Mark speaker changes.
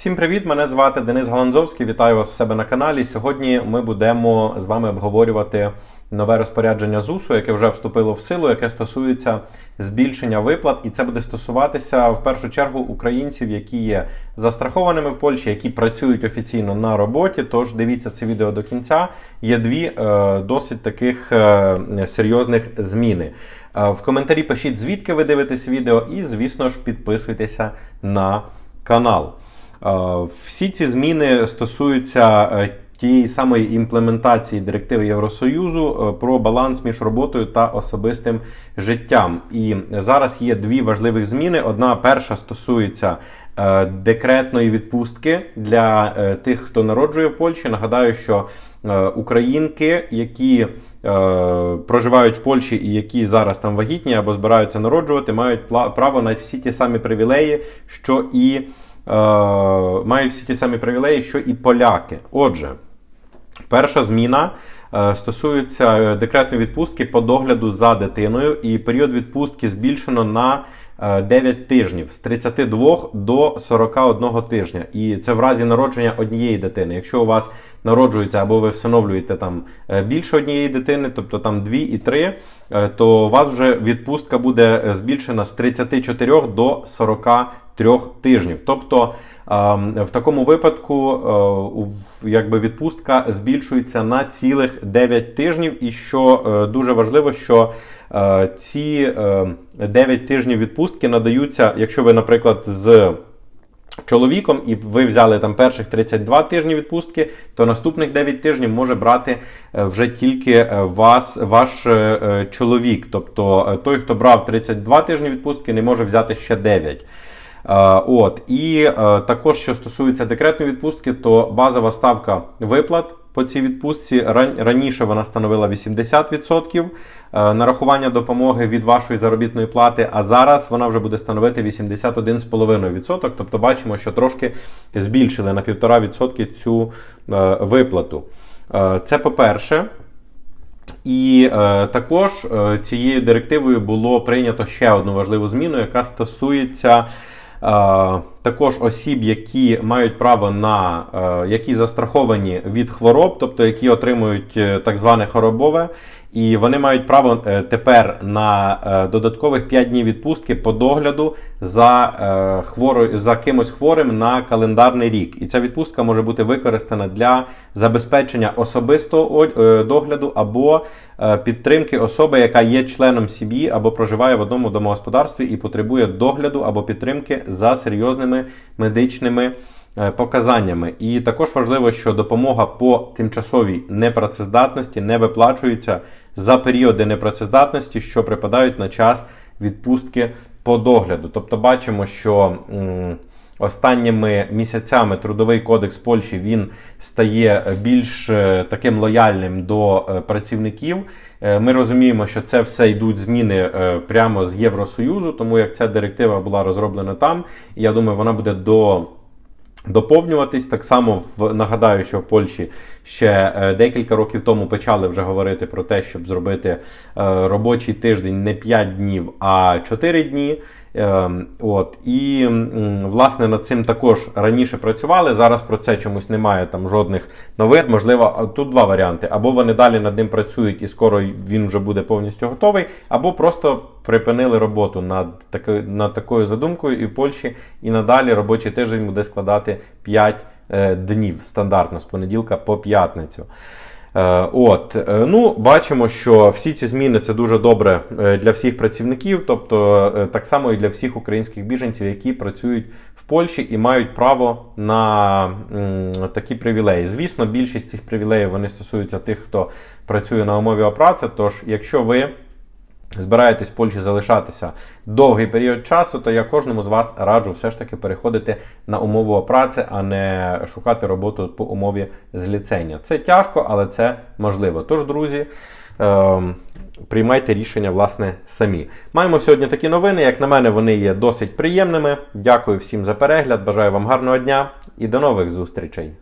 Speaker 1: Всім привіт! Мене звати Денис Галанзовський. Вітаю вас в себе на каналі. Сьогодні ми будемо з вами обговорювати нове розпорядження ЗУСу, яке вже вступило в силу, яке стосується збільшення виплат, і це буде стосуватися в першу чергу українців, які є застрахованими в Польщі, які працюють офіційно на роботі. Тож дивіться це відео до кінця. Є дві е, досить таких е, серйозних зміни. Е, в коментарі пишіть, звідки ви дивитесь відео, і, звісно ж, підписуйтеся на канал. Е, Всі ці зміни стосуються е, тієї самої імплементації директиви Євросоюзу е, про баланс між роботою та особистим життям. І зараз є дві важливих зміни. Одна перша стосується декретної відпустки для тих, хто народжує в Польщі. Нагадаю, що українки, які проживають в Польщі і які зараз там вагітні або збираються народжувати, мають право на всі ті самі привілеї, що і мають всі ті самі привілеї, що і поляки. Отже, перша зміна е, стосується е, декретної відпустки по догляду за дитиною, і період відпустки збільшено на е, 9 тижнів з 32 до 41 тижня. І це в разі народження однієї дитини. Якщо у вас народжується або ви всиновлюєте там е, більше однієї дитини, тобто там 2 і 3, е, то у вас вже відпустка буде е, збільшена з 34 до 43 тижнів. Тобто ем, в такому випадку е, якби відпустка збільшується на цілих 9 тижнів, і що е, дуже важливо, що е, ці е, 9 тижнів відпустки надаються, якщо ви, наприклад, з чоловіком, і ви взяли там перших 32 тижні відпустки, то наступних 9 тижнів може брати е, вже тільки е, вас, ваш е, е, чоловік. Тобто е, той, хто брав 32 тижні відпустки, не може взяти ще 9. Е, От і е, також, що стосується декретної відпустки, то базова ставка виплат по цій відпустці ран- раніше вона становила 80% е, нарахування допомоги від вашої заробітної плати, а зараз вона вже буде становити 81,5%. Тобто бачимо, що трошки збільшили на 1,5% цю е, виплату. Е, Це по-перше. І е, також е, цією директивою було прийнято ще одну важливу зміну, яка стосується е, також осіб, які мають право на е, які застраховані від хвороб, тобто які отримують е, так зване хоробове. І вони мають право е, тепер на додаткових 5 днів відпустки по догляду за, е, хворо, за кимось хворим на календарний рік. І ця відпустка може бути використана для забезпечення особистого догляду або підтримки особи, яка є членом сім'ї або проживає в одному домогосподарстві і потребує догляду або підтримки за серйозними медичними е, показаннями. І також важливо, що допомога по тимчасовій непрацездатності не виплачується за періоди непрацездатності, що припадають на час відпустки по догляду. Тобто бачимо, що. м, Останніми місяцями трудовий кодекс Польщі він стає більш е, таким лояльним до е, працівників. Е, Ми розуміємо, що це все йдуть зміни е, прямо з Євросоюзу, тому як ця директива була розроблена там, я думаю, вона буде до. Доповнюватись так само в нагадаю, що в Польщі ще е, декілька років тому почали вже говорити про те, щоб зробити е, робочий тиждень не 5 днів, а 4 дні. Е, От і власне над цим також раніше працювали. Зараз про це чомусь немає там жодних новин. Можливо, тут два варіанти: або вони далі над ним працюють, і скоро він вже буде повністю готовий, або просто припинили роботу над такою над такою задумкою, і в Польщі і надалі робочий тиждень буде складати 5 е, днів стандартно з понеділка по п'ятницю. Е, От, е, ну, бачимо, що всі ці зміни це дуже добре е, для всіх працівників, тобто так само і для всіх українських біженців, які працюють в Польщі і мають право на такі привілеї. Звісно, більшість цих привілеїв вони стосуються тих, хто працює на умові опраці. Тож, якщо ви збираєтесь в Польщі залишатися довгий період часу, то я кожному з вас раджу все ж таки переходити на умову праці, а не шукати роботу по умові зліцення. Це тяжко, але це можливо. Тож, друзі. ем, Приймайте рішення, власне, самі. Маємо сьогодні такі новини. Як на мене, вони є досить приємними. Дякую всім за перегляд. Бажаю вам гарного дня і до нових зустрічей.